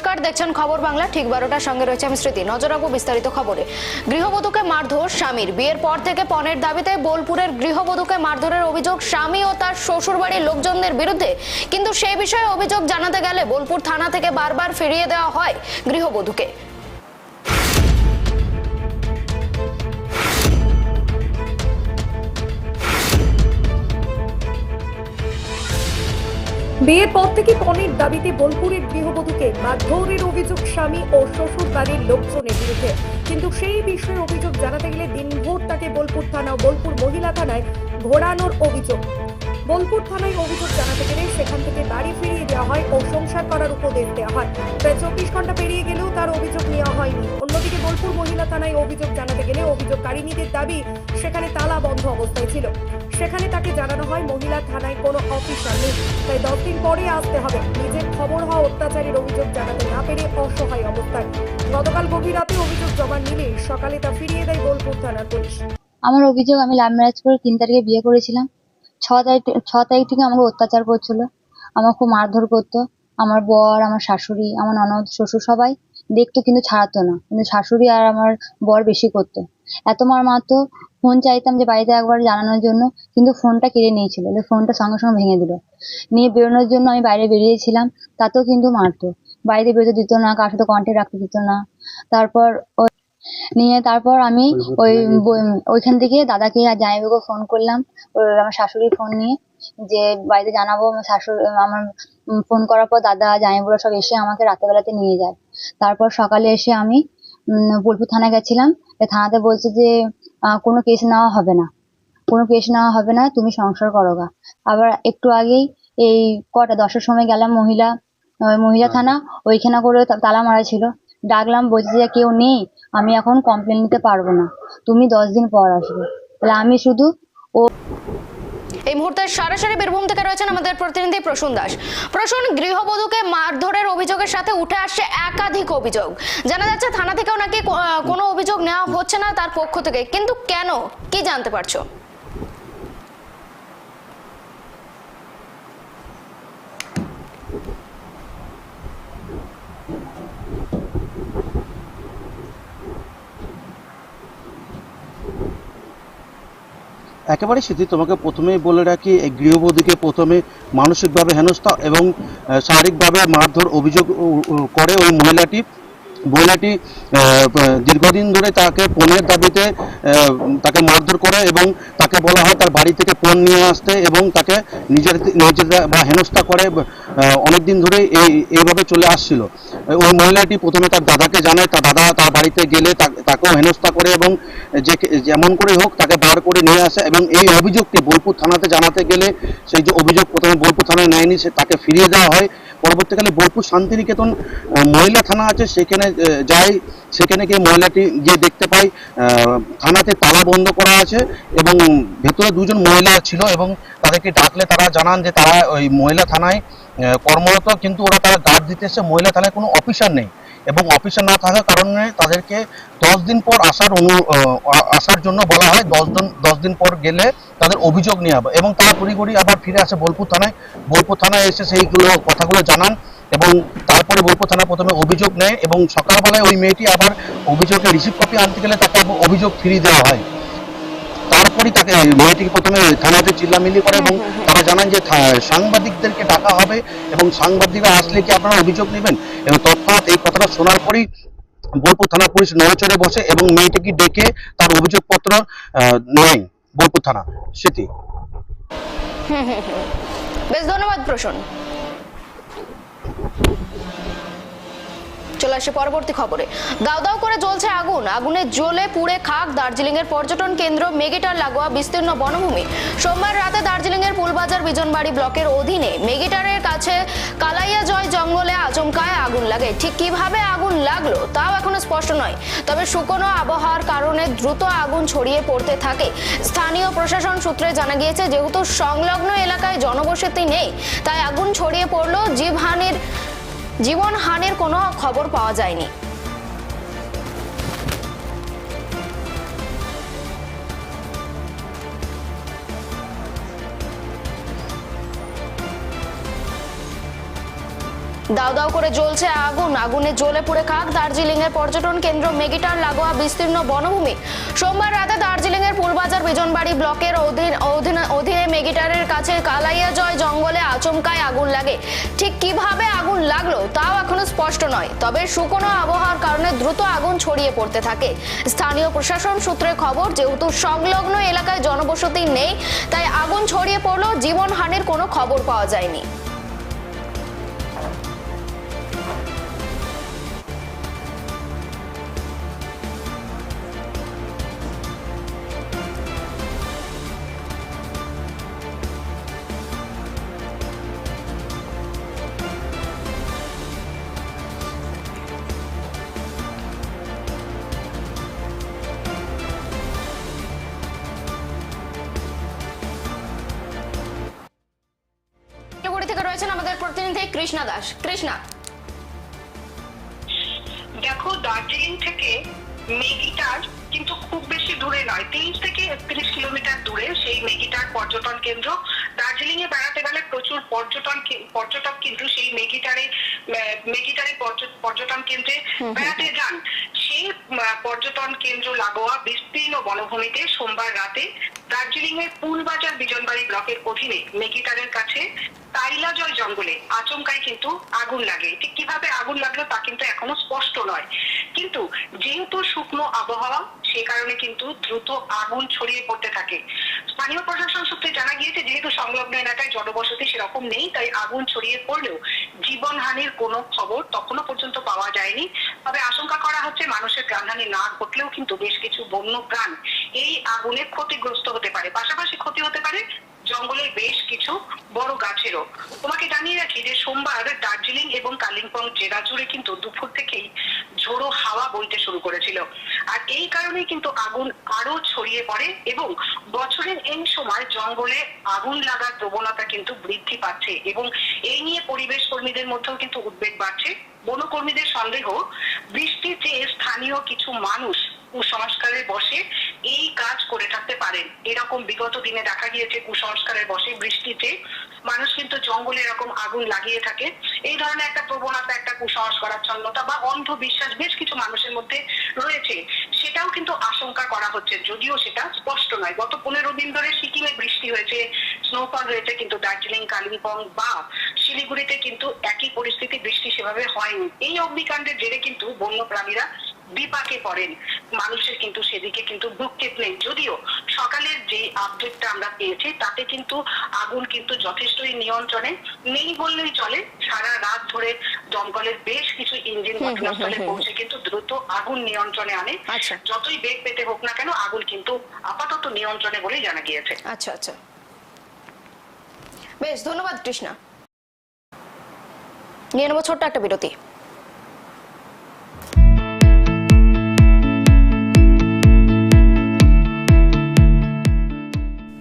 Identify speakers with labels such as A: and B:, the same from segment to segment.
A: নমস্কার, দেখছেন খবর বাংলা, ঠিক বারোটার সঙ্গে রয়েছে আমি স্মৃতি। নজর রাখব বিস্তারিত খবরে। গৃহবধূকে মারধর স্বামীর। বিয়ের পর থেকে পণের দাবিতে বোলপুরের গৃহবধূকে মারধরের অভিযোগ স্বামী ও তার শ্বশুরবাড়ির লোকজনদের বিরুদ্ধে। কিন্তু সেই বিষয়ে অভিযোগ জানাতে গেলে বোলপুর থানা থেকে বারবার ফিরিয়ে দেওয়া হয় গৃহবধূকে।
B: বিয়ের পর থেকে পণের দাবিতে বোলপুরের গৃহবধূকে মারধরের অভিযোগ স্বামী ও শ্বশুর বাড়ির লোকজনের বিরুদ্ধে। কিন্তু সেই বিষয়ে অভিযোগ জানাতে গেলে দিনভর তাকে বোলপুর থানা ও বোলপুর মহিলা থানায় ঘোরানোর অভিযোগ। বোলপুর থানায় অভিযোগ জানাতে গেলে সেখান থেকে বাড়ি ফিরিয়ে দেওয়া হয় ও সংসার করার উপদেশ দেওয়া হয়। প্রায় চব্বিশ ঘণ্টা পেরিয়ে গেলেও তার অভিযোগ নেওয়া হয়নি। অন্যদিকে বোলপুর মহিলা থানায় অভিযোগ জানাতে গেলে অভিযোগকারিনীদের দাবি সেখানে তালা বন্ধ অবস্থায় ছিল। সেখানে তাকে জানানো হয় মহিলা থানায় কোনো অফিসার নেই। তাই দশ দিন পরে আসতে হবে। নিজের খবর হওয়া অত্যাচারের অভিযোগ জানাতে না পেরে অসহায় অবস্থায়। গতকাল গভীর রাতে অভিযোগ জমা নিলে সকালে তা ফিরিয়ে দেয় বোলপুর থানার পুলিশ।
C: আমার অভিযোগ, আমি লাভ করে তিন তারিখে বিয়ে করেছিলাম। ছ তারিখ ছ তারিখ থেকে আমাকে অত্যাচার করছিল। আমার খুব মারধর করতো। আমার বর, আমার শাশুড়ি, আমার ননদ, শ্বশুর সবাই। দেখতো কিন্তু ছাড়াতো না। কিন্তু শাশুড়ি আর আমার বর বেশি করতো। এত মার মারতো ফোন চাইতাম যে বাড়িতে একবার জানানোর জন্য কিন্তু ফোনটা কেড়ে নিয়েছিল। ফোনটা সঙ্গে সঙ্গে ভেঙে দিল। নিয়ে বেরোনোর জন্য আমি বাইরে বেরিয়েছিলাম তাতেও কিন্তু মারতো। বাড়িতে বেরোতে দিত না কার সাথে কন্ট্যাক্ট রাখতে দিত না। তারপর ওই নিয়ে তারপর আমি ওই ওইখান থেকে দাদাকে আর জামাইবাবুকে ফোন করলাম। আমার শাশুড়ির ফোন নিয়ে যে বাড়িতে জানাব আমার শাশুড়ি আমার ফোন করার পর দাদা জামাইবাবুরা সব এসে আমাকে রাতের বেলাতে নিয়ে যায়। তারপর সকালে এসে আমি বোলপুর থানায় গেছিলাম। থানাতে বলছে যে কোনো কেস নেওয়া হবে না। কোনো কেস নেওয়া হবে না তুমি সংসার করো গা আবার একটু আগেই এই কটা দশটার সময় গেলাম মহিলা মহিলা থানা। ওইখানে করে তালা মারা ছিল। ডাকলাম বলছে যে কেউ নেই আমি এখন কমপ্লেন নিতে পারব না। তুমি দশ দিন পর আসবে। তাহলে আমি শুধু
A: এই মুহূর্তে সরাসরি বীরভূম থেকে রয়েছেন আমাদের প্রতিনিধি প্রসূন দাস। প্রসূন, গৃহবধূকে মারধরের অভিযোগের সাথে উঠে আসছে একাধিক অভিযোগ। জানা যাচ্ছে থানা থেকেও নাকি কোনো অভিযোগ নেওয়া হচ্ছে না তার পক্ষ থেকে। কিন্তু কেন? কি জানতে পারছ?
D: একেবারে সেটি তোমাকে প্রথমেই বলে রাখি, এই গৃহবধূকে প্রথমে মানসিকভাবে হেনস্থা এবং শারীরিকভাবে মারধর অভিযোগ করে ওই মহিলাটি। মহিলাটি দীর্ঘদিন ধরে তাকে পণের দাবিতে তাকে মারধর করে এবং তাকে বলা হয় তার বাড়ি থেকে পণ নিয়ে আসতে এবং তাকে নিজের নিজের বা হেনস্থা করে অনেকদিন ধরে এই, এইভাবে চলে আসছিল। ওই মহিলাটি প্রথমে তার দাদাকে জানায়, তার দাদা তার বাড়িতে গেলে তাকেও হেনস্থা করে এবং যে যেমন করে হোক তাকে বার করে নিয়ে আসে এবং এই অভিযোগটি বোলপুর থানাতে জানাতে গেলে সেই যে অভিযোগ প্রথমে বোলপুর থানায় নেয়নি, সে তাকে ফিরিয়ে দেওয়া হয়। পরবর্তীকালে বোলপুর শান্তিনিকেতন মহিলা থানা আছে, সেখানে যায় সেখানে গিয়ে মহিলাটি গিয়ে দেখতে পাই। থানাতে তালা বন্ধ করা আছে এবং ভেতরে দুজন মহিলা ছিল এবং তাদেরকে ডাকলে তারা জানান যে তারা ওই মহিলা থানায় কর্মরত, কিন্তু ওরা তারা গার্ড দিতে এসে মহিলা থানায় কোনো অফিসার নেই। এবং অফিসে না থাকার কারণে তাদেরকে দশ দিন পর আসার অনু আসার জন্য বলা হয়। দশ দিন দশ দিন পর গেলে তাদের অভিযোগ নিয়ে হবে। এবং তারা পরিগড়ি আবার ফিরে আসে বোলপুর থানায়। বোলপুর থানায় এসে সেইগুলো কথাগুলো জানান এবং তারপরে বোলপুর থানা প্রথমে অভিযোগ নেয় এবং সকালবেলায় ওই মেয়েটি আবার অভিযোগের রিসিভ কপি আনতে গেলে তাকে অভিযোগ ফিরিয়ে দেওয়া হয়। তারপরেই তাকে মেয়েটিকে প্রথমে থানাতে চিল্লামিল্লি করে এবং তারা জানান যে সাংবাদিকদেরকে ডাকা হবে এবং সাংবাদিকরা আসলে কি আপনারা অভিযোগ নেবেন? এবং তৎক্ষণাৎ এই কথাটা শোনার পরেই বোলপুর থানা পুলিশ নড়েচড়ে বসে এবং মেয়েটিকে ডেকে তার অভিযোগপত্র নেয় বোলপুর থানা? সেটি।
A: বেশ ধন্যবাদ প্রসূন। চলে আসে পরবর্তী খবরে। দাও করে জ্বলছে আগুন। আগুনে জ্বলে পুড়ে খাক দার্জিলিং এর পর্যটন কেন্দ্র মেগেটার লাগোয়া বিস্তীর্ণ বনভূমি। সোমবার রাতে দার্জিলিং এর পুলবাজার বিজনবাড়ি ব্লকের অধীনে মেগেটারের কাছে কালাইয়া জয় জঙ্গলে আচমকায় আগুন লাগে। ঠিক কীভাবে আগুন লাগল তাও এখনও স্পষ্ট নয়। তবে শুকনো আবহাওয়ার কারণে দ্রুত আগুন ছড়িয়ে পড়তে থাকে। স্থানীয় প্রশাসন সূত্রে জানা গিয়েছে, যেহেতু সংলগ্ন এলাকায় জনবসতি নেই, তাই আগুন ছড়িয়ে পড়ল জীবহানির জীবন হানির কোনো খবর পাওয়া যায়নি। দাও দাও করে জ্বলছে আগুন। আগুনে জ্বলে পুড়ে খাক দার্জিলিং এর পর্যটন কেন্দ্র মেগিটার লাগোয়া বিস্তীর্ণ বনভূমি। সোমবার রাতে ফুলবাজার বিজনবাড়ি ব্লকের অধীন মেগিটারের কাছে কালাইয়া জয় জঙ্গলে আচমকায় আগুন লাগে। ঠিক কীভাবে আগুন লাগল তাও এখনও স্পষ্ট নয়। তবে শুকনো আবহাওয়ার কারণে দ্রুত আগুন ছড়িয়ে পড়তে থাকে। স্থানীয় প্রশাসন সূত্রে খবর, যেহেতু সংলগ্ন এলাকায় জনবসতি নেই, তাই আগুন ছড়িয়ে পড়লেও জীবনহানির কোনো খবর পাওয়া যায়নি। থেকে রয়েছেন আমাদের প্রতিনিধি কৃষ্ণা দাস। কৃষ্ণা।
E: দেখো দার্জিলিং থেকে মেগিটার কিন্তু খুব বেশি দূরে নয়। তেইশ থেকে একত্রিশ কিলোমিটার দূরে সেই মেগিটার পর্যটন কেন্দ্র। দার্জিলিং এ বেড়াতে গেলে প্রচুর পর্যটন পর্যটক কিন্তু সেই মেগিটারে মেগিটারে পর্যটন কেন্দ্রে বেড়াতে যান। সেই পর্যটন কেন্দ্র লাগোয়া বিস্তীর্ণ বনভূমিতে সোমবার রাতে দার্জিলিং এর পুলবাজার বিজনবাড়ি ব্লকের অধীনে মেগিটারের কাছে তাইলাজয় জঙ্গলে আচমকাই কিন্তু আগুন লাগে। ঠিক কীভাবে আগুন লাগল তা কিন্তু এখনও স্পষ্ট নয়। কিন্তু যেহেতু শুকনো আবহাওয়া, সে কারণে কিন্তু দ্রুত আগুন ছড়িয়ে পড়তে থাকে। স্থানীয় প্রশাসন সূত্রে জানা গিয়েছে, যেহেতু সংলগ্ন এলাকায় জনবসতি সেরকম নেই, তাই আগুন ছড়িয়ে পড়লেও জীবনহানির কোনো খবর তখনো পর্যন্ত পাওয়া যায়নি। তবে আশঙ্কা করা হচ্ছে, মানুষের প্রাণহানি না ঘটলেও কিন্তু বেশ কিছু বন্য প্রাণ এই আগুনে ক্ষতিগ্রস্ত হতে পারে। পাশাপাশি ক্ষতি হতে পারে জঙ্গলের বেশ কিছু বড় গাছেরও। তোমাকে জানিয়ে রাখি যে সোমবার দার্জিলিং এবং কালিম্পং জেলা জুড়ে কিন্তু দুপুর থেকেই ঝোড়ো হাওয়া বইতে শুরু করেছিল। আর এই কারণে কিন্তু আগুন আরও ছড়িয়ে পড়ে এবং বছরের এই সময় জঙ্গলে আগুন লাগার প্রবণতা কিন্তু বৃদ্ধি পাচ্ছে এবং এই নিয়ে পরিবেশ কর্মীদের মধ্যেও কিন্তু উদ্বেগ বাড়ছে। বনকর্মীদের সন্দেহ, বৃষ্টির চেয়ে স্থানীয় কিছু মানুষ কুসংস্কারের বসে এই কাজ করে থাকতে পারেন। এরকম বিগত দিনে দেখা গিয়েছে কুসংস্কারের বসে বৃষ্টিতে। মানুষ কিন্তু জঙ্গলে এরকম আগুন লাগিয়ে থাকে। এই ধরনের একটা প্রবণতা, একটা কুসংস্কারাচ্ছন্নতা বা অন্ধবিশ্বাস বেশ কিছু মানুষের মধ্যে রয়েছে। সেটাও কিন্তু আশঙ্কা করা হচ্ছে। যদিও সেটা স্পষ্ট নয়। গত পনেরো দিন ধরে সিকিমে বৃষ্টি হয়েছে স্নোফল হয়েছে, কিন্তু দার্জিলিং, কালিম্পং বা শিলিগুড়িতে কিন্তু একই পরিস্থিতি বৃষ্টি সেভাবে হয়নি। এই অগ্নিকাণ্ডের জেরে কিন্তু বন্য প্রাণীরা বিপাকে পড়েন। মানুষের কিন্তু সেদিকে কিন্তু ভ্রুক্ষেপ নেই। যদিও সকালের যে আপডেটটা আমরা পেয়েছি তাতে কিন্তু আগুন কিন্তু যথেষ্টই নিয়ন্ত্রণে নেই বললেই চলে। সারা রাত ধরে দমকলের বেশ কিছু ইঞ্জিন ঘটনাস্থলে। পৌঁছে কিন্তু দ্রুত আগুন নিয়ন্ত্রণে আনে।
A: আচ্ছা।
E: যতই বেগ পেতে হোক না কেন আগুন কিন্তু আপাতত নিয়ন্ত্রণে বলেই জানা গিয়েছে।
A: আচ্ছা আচ্ছা। বেশ ধন্যবাদ কৃষ্ণা। নিয়ে নেব ছোট্ট একটা বিরতি।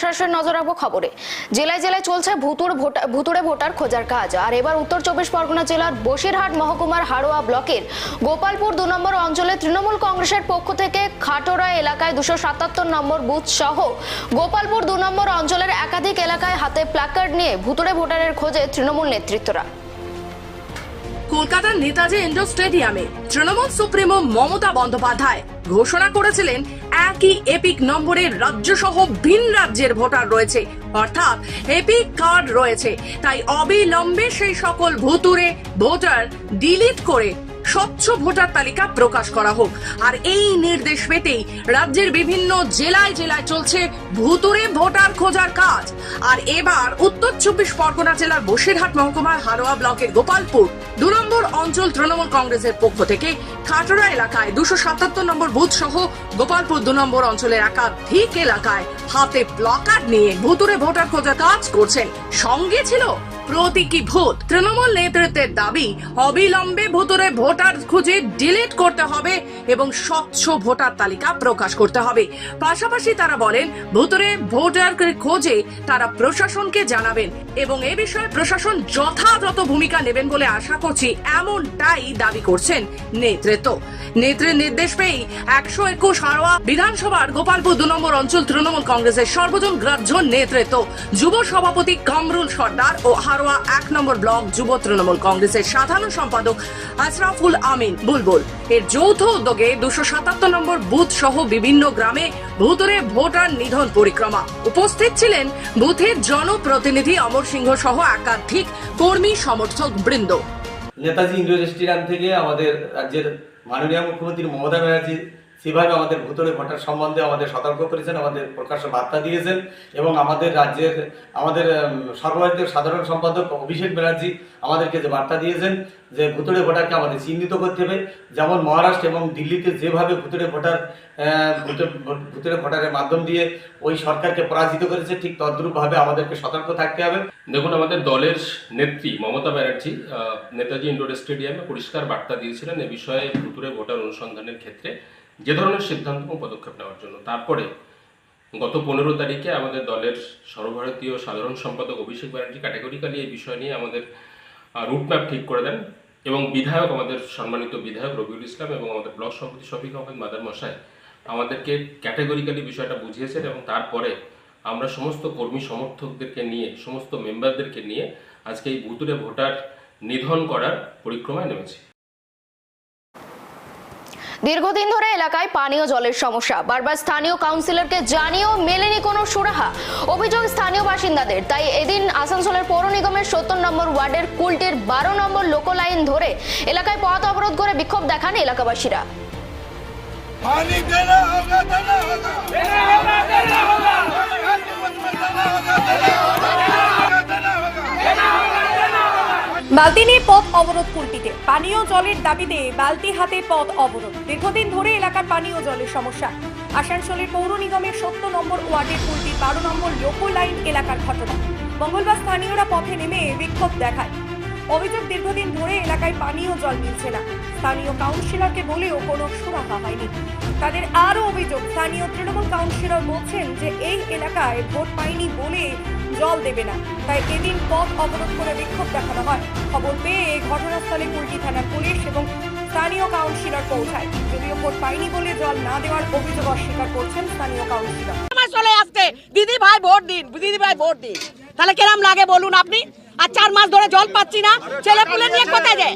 A: সরাসরি নজর রাখব খবরে। জেলায় জেলায় চলছে ভুতুর ভুতুরে ভোটার খোঁজার কাজ। আর এবার উত্তর চব্বিশ পরগনা জেলার বসিরহাট মহকুমার হাড়োয়া ব্লকের গোপালপুর দু নম্বর অঞ্চলে তৃণমূল কংগ্রেসের পক্ষ থেকে খাটোরা এলাকায় দুশো সাতাত্তর নম্বর বুথ সহ গোপালপুর দু নম্বর অঞ্চলের একাধিক এলাকায় হাতে প্ল্যাকার্ড নিয়ে ভুতুরে ভোটারের খোঁজে তৃণমূল নেতৃত্বরা।
F: কলকাতার নেতাজি ইন্ডোর স্টেডিয়ামে তৃণমূল সুপ্রিমো মমতা বন্দ্যোপাধ্যায় ঘোষণা করেছিলেন একই এপিক নম্বরে রাজ্য সহ ভিন রাজ্যের ভোটার রয়েছে। অর্থাৎ এপিক কার্ড রয়েছে। তাই অবিলম্বে সেই সকল ভুতুরে ভোটার ডিলিট করে স্বচ্ছ ভোটার তালিকা প্রকাশ করা হোক। আর এই নির্দেশ পেতেই রাজ্যের বিভিন্ন জেলায় জেলায় চলছে ভুতুরে ভোটার খোঁজার কাজ। আর এবার উত্তর চব্বিশ পরগনা জেলার বসিরহাট মহকুমার হারোয়া ব্লকের গোপালপুর দু নম্বর অঞ্চল তৃণমূল কংগ্রেসের পক্ষ থেকে খাটড়া এলাকায় দুশো সাতাত্তর নম্বর বুথ সহ গোপালপুর দু নম্বর অঞ্চলের একাধিক এলাকায় হাতে প্লাকার্ড নিয়ে ভুতুরে ভোটার খোঁজার কাজ করছেন। সঙ্গে ছিল প্রতীকী ভোট তৃণমূল নেতৃত্বের দাবি, অবিলম্বে ভুতুরে ভোটার খুঁজে ডিলিট করতে হবে এবং স্বচ্ছ ভোটার তালিকা প্রকাশ করতে হবে। পাশাপাশি তারা বলেন, ভুতুরে ভোটার খোঁজে তারা প্রশাসনকে জানাবেন এবং এ বিষয়ে প্রশাসন যথাযথ ভূমিকা নেবেন বলে আশা করছি এমনটাই দাবি করছেন নেতৃত্ব। নেত্রীর নির্দেশ পেয়েই একশো একুশ হারোয়া বিধানসভার গোপালপুর দু নম্বর অঞ্চল তৃণমূল কংগ্রেসের সর্বজন গ্রাহ্য নেতৃত্ব। যুব সভাপতি কামরুল সর্দার ও হারোয়া এক নম্বর ব্লক যুব তৃণমূল কংগ্রেসের সাধারণ সম্পাদক আশরাফুল আমিন বুলবুল। এর যৌথ উদ্যোগে দুশো সাতাত্তর নম্বর বুথ সহ বিভিন্ন গ্রামে ভূতরে ভোটার নিধন পরিক্রমা। উপস্থিত ছিলেন বুথের জনপ্রতিনিধি অমর সিংহ সহ একাধিক কর্মী সমর্থক বৃন্দ।
G: নেতাজি ইন্ডোর স্টেডিয়াম থেকে আমাদের রাজ্যের মাননীয় মুখ্যমন্ত্রী মমতা ব্যানার্জি সেভাবে আমাদের ভুতরে ভোটার সম্বন্ধে আমাদের সতর্ক করেছেন, আমাদের প্রকাশ্য বার্তা দিয়েছেন এবং আমাদের রাজ্যের, আমাদের সর্বভারতীয় সাধারণ সম্পাদক অভিষেক ব্যানার্জি আমাদেরকে যে বার্তা দিয়েছেন যে ভুতুড়ে ভোটারকে আমাদের চিহ্নিত করতে হবে। যেমন মহারাষ্ট্র এবং দিল্লিতে যেভাবে ভুতুড়ে ভোটার ভুতুড়ে ভুতুড়ে ভোটারের মাধ্যম দিয়ে ওই সরকারকে পরাজিত করেছে, ঠিক তদ্রূপভাবে আমাদেরকে সতর্ক থাকতে হবে।
H: দেখুন, আমাদের দলের নেত্রী মমতা ব্যানার্জি নেতাজি ইন্ডোর স্টেডিয়ামে পরিষ্কার বার্তা দিয়েছিলেন এ বিষয়ে ভুতুরে ভোটার অনুসন্ধানের ক্ষেত্রে। যে ধরনের সিদ্ধান্ত এবং পদক্ষেপ নেওয়ার জন্য। তারপরে গত পনেরো তারিখে আমাদের দলের সর্বভারতীয় সাধারণ সম্পাদক অভিষেক ব্যানার্জি ক্যাটাগরিক্যালি এই বিষয় নিয়ে আমাদের রুটম্যাপ ঠিক করে দেন এবং বিধায়ক আমাদের সম্মানিত বিধায়ক রবিউল ইসলাম এবং আমাদের ব্লক সভাপতি শফিক আহমেদ মাদার মশাই আমাদেরকে ক্যাটাগরিক্যালি বিষয়টা বুঝিয়েছেন এবং তারপরে আমরা সমস্ত কর্মী সমর্থকদেরকে নিয়ে, সমস্ত মেম্বারদেরকে নিয়ে আজকে এই ভুতুরে ভোটার নিধন করার পরিক্রমায় নেমেছি।
A: দীর্ঘদিন ধরে এলাকায় পানীয় জলের সমস্যা। বারবার স্থানীয় কাউন্সিলরকে জানিও মেলেনি কোনো সুরাহা। অভিযোগ স্থানীয় বাসিন্দাদের। তাই এদিন আসানসোলের পৌর নিগমের সত্তর নম্বর ওয়ার্ডের কুলটির বারো নম্বর লোকো লাইন ধরে এলাকায় পথ অবরোধ করে বিক্ষোভ দেখান এলাকাবাসীরা।
B: বালতি নিয়ে পথ অবরোধ কুলটিতে। পানীয় জলের দাবিতে বালতি হাতে পথ অবরোধ। দীর্ঘদিন ধরে এলাকার পানীয় জলের সমস্যা। আসানসোলের পৌর নিগমের সত্য নম্বর ওয়ার্ডের কুলটির বারো নম্বর লোকো লাইন এলাকার ঘটনা। মঙ্গলবার স্থানীয়রা পথে নেমে বিক্ষোভ দেখায়। অভিযোগ, দীর্ঘদিন ধরে এলাকায় পানীয় জল মিলছে না। স্থানীয় কাউন্সিলরকে বলেও কোনো সুরাহা হয়নি। তাদের আরও অভিযোগ, স্থানীয় তৃণমূল কাউন্সিলর বলছেন যে এই এলাকায় ভোট পায়নি বলে জল দেবে না। তাই এদিন পথ অবরোধ করে বিক্ষোভ দেখানো হয়। খবর পেয়ে এই ঘটনাস্থলে কুলটি থানার পুলিশ এবং স্থানীয় কাউন্সিলর পৌঁছায়। যদিও ভোট পায়নি বলে জল না দেওয়ার অভিযোগ অস্বীকার করছেন স্থানীয় কাউন্সিলর।
I: চলে আসছে দিদি ভাই ভোট দিন। দিদি ভাই ভোট দিন। তাহলে কেরাম লাগে বলুন আপনি? আর চার মাস ধরে জল পাচ্ছি না। ছেলে পুলে নিয়ে কোথায় যায়?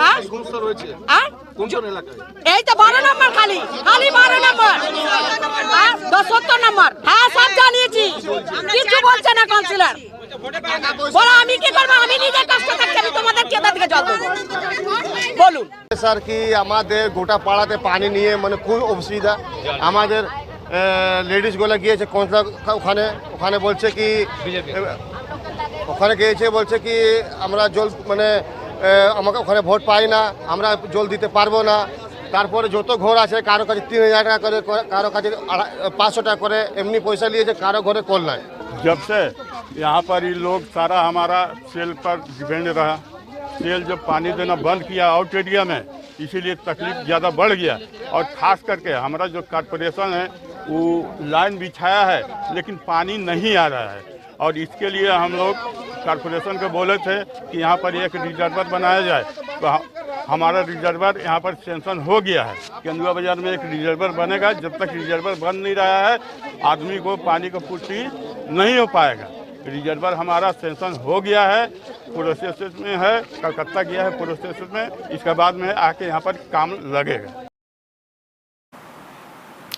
I: হ্যাঁ? এই তো বারো নম্বর খালি। খালি বারো নম্বর। হ্যাঁ? সত্তর নম্বর। হ্যাঁ সব জানিয়েছি। কিছু বলছে না কাউন্সিলর বলো আমি কি করব আমি নিজে কষ্ট থাকছি আমি তোমাদের কেতা থেকে জল দেবো? বলুন।
J: স্যার কি আমাদের গোটা পাড়াতে পানি নিয়ে মানে খুব অসুবিধা? আমাদের লেডিসগুলো গিয়েছে কৌশলা ওখানে ওখানে বলছে কি ওখানে গিয়েছে বলছে কি আমরা জল মানে আমাকে ওখানে ভোট পাই না আমরা জল দিতে পারবো না তারপরে যত ঘর আছে কারো কাছে তিন হাজার টাকা করে কারো কাছে আড়াই- পাঁচশো টাকা করে এমনি পয়সা নিয়েছে কারো ঘরে কল নাই
K: जब से यहाँ पर ये लोग सारा हमारा सेल पर डिपेंड रहा सेल जब पानी देना बंद किया आउट एरिया में इसीलिए तकलीफ ज़्यादा बढ़ गया और खास करके हमारा जो कॉरपोरेशन है वो लाइन बिछाया है लेकिन पानी नहीं आ रहा है और इसके लिए हम लोग कॉरपोरेशन को बोले थे कि यहाँ पर एक रिजर्वर बनाया जाए। तो हमारा रिजर्वर यहाँ पर सेंसन हो गया है। केंदुआ बाज़ार में एक रिजर्वर बनेगा। जब तक रिजर्वर बन नहीं रहा है, आदमी को पानी की पूर्ति नहीं हो पाएगा। रिजर्वर हमारा सेंसन हो गया है प्रोसेस में है, कलकत्ता गया है प्रोसेस में, इसके बाद में आके यहाँ पर काम लगेगा।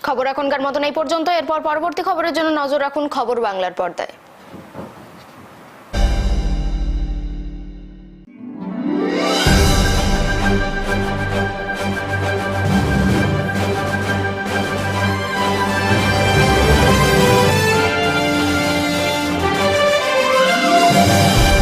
A: খবর এখনকার মতন এই পর্যন্ত এরপর পরবর্তী খবরের জন্য নজর রাখুন খবর বাংলার পর্দায়